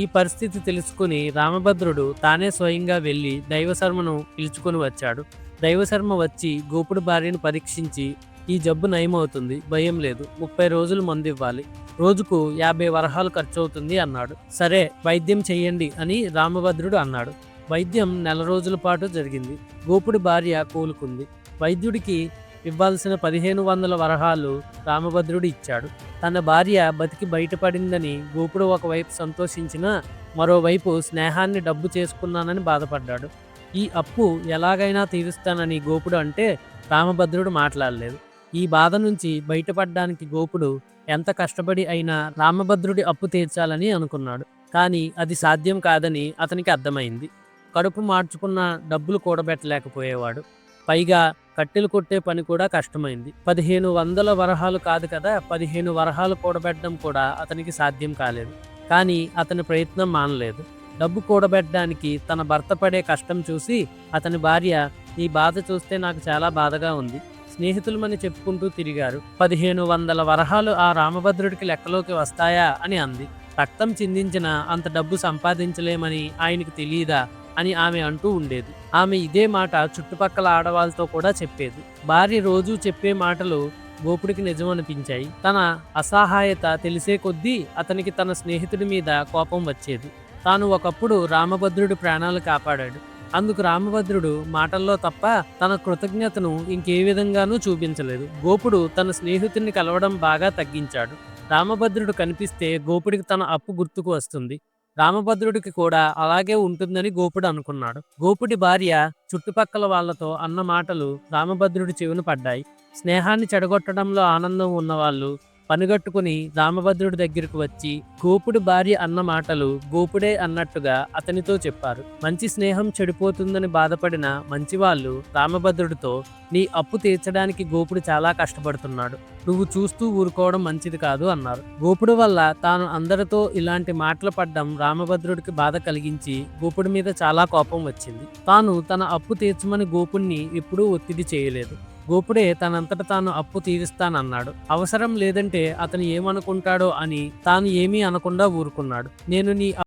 ఈ పరిస్థితి తెలుసుకుని రామభద్రుడు తానే స్వయంగా వెళ్ళి దైవశర్మను పిలుచుకొని వచ్చాడు. దైవశర్మ వచ్చి గోపుడు భార్యను పరీక్షించి ఈ జబ్బు నయమవుతుంది భయం లేదు ముప్పై రోజులు మందు ఇవ్వాలి రోజుకు యాభై వరహాలు ఖర్చు అవుతుంది అన్నాడు. సరే వైద్యం చెయ్యండి అని రామభద్రుడు అన్నాడు. వైద్యం నెల రోజుల పాటు జరిగింది. గోపుడి భార్య కోలుకుంది. వైద్యుడికి ఇవ్వాల్సిన పదిహేను వందల వరహాలు రామభద్రుడు ఇచ్చాడు. తన భార్య బతికి బయటపడిందని గోపుడు ఒకవైపు సంతోషించినా మరోవైపు స్నేహాన్ని డబ్బు చేసుకున్నానని బాధపడ్డాడు. ఈ అప్పు ఎలాగైనా తీరుస్తానని గోపుడు అంటే రామభద్రుడు మాట్లాడలేదు. ఈ బాధ నుంచి బయటపడడానికి గోపుడు ఎంత కష్టపడి అయినా రామభద్రుడి అప్పు తీర్చాలని అనుకున్నాడు. కానీ అది సాధ్యం కాదని అతనికి అర్థమైంది. కడుపు మార్చుకున్న డబ్బులు కూడబెట్టలేకపోయేవాడు. పైగా కట్టెలు కొట్టే పని కూడా కష్టమైంది. పదిహేను వందల వరహాలు కాదు కదా పదిహేను వరహాలు కూడబెట్టడం కూడా అతనికి సాధ్యం కాలేదు. కానీ అతని ప్రయత్నం మానలేదు. డబ్బు కూడబెట్టడానికి తన భర్త పడే కష్టం చూసి అతని భార్య ఈ బాధ చూస్తే నాకు చాలా బాధగా ఉంది. స్నేహితులమని చెప్పుకుంటూ తిరిగారు. పదిహేను వందల వరహాలు ఆ రామభద్రుడికి లెక్కలోకి వస్తాయా? అని అంది. రక్తం చిందించిన అంత డబ్బు సంపాదించలేమని ఆయనకు తెలియదా? అని ఆమె అంటూ ఉండేది. ఆమె ఇదే మాట చుట్టుపక్కల ఆడవాళ్ళతో కూడా చెప్పేది. భార్య రోజు చెప్పే మాటలు గోపుడికి నిజమనిపించాయి. తన అసహాయత తెలిసే కొద్దీ అతనికి తన స్నేహితుడి మీద కోపం వచ్చేది. తాను ఒకప్పుడు రామభద్రుడి ప్రాణాలు కాపాడాడు. అందుకు రామభద్రుడు మాటల్లో తప్ప తన కృతజ్ఞతను ఇంకే విధంగానూ చూపించలేదు. గోపుడు తన స్నేహితుడిని కలవడం బాగా తగ్గించాడు. రామభద్రుడు కనిపిస్తే గోపుడికి తన అప్పు గుర్తుకు వస్తుంది. రామభద్రుడికి కూడా అలాగే ఉంటుందని గోపుడు అనుకున్నాడు. గోపుడి భార్య చుట్టుపక్కల వాళ్ళతో అన్న మాటలు రామభద్రుడి చెవిన పడ్డాయి. స్నేహాన్ని చెడగొట్టడంలో ఆనందం ఉన్నవాళ్ళు పనిగట్టుకుని రామభద్రుడి దగ్గరకు వచ్చి గోపుడు భార్య అన్న మాటలు గోపుడే అన్నట్టుగా అతనితో చెప్పారు. మంచి స్నేహం చెడిపోతుందని బాధపడిన మంచివాళ్ళు రామభద్రుడితో నీ అప్పు తీర్చడానికి గోపుడు చాలా కష్టపడుతున్నాడు. నువ్వు చూస్తూ ఊరుకోవడం మంచిది కాదు అన్నారు. గోపుడు వల్ల తాను అందరితో ఇలాంటి మాటలు పడ్డం రామభద్రుడికి బాధ కలిగించి గోపుడి మీద చాలా కోపం వచ్చింది. తాను తన అప్పు తీర్చమని గోపుణ్ణి ఎప్పుడూ ఒత్తిడి చేయలేదు. గోపుడే తనంతట తాను అప్పు తీరుస్తానన్నాడు అవసరం లేదంటే అతను ఏమనుకుంటాడో అని తాను ఏమీ అనకుండా ఊరుకున్నాడు. నేను నీ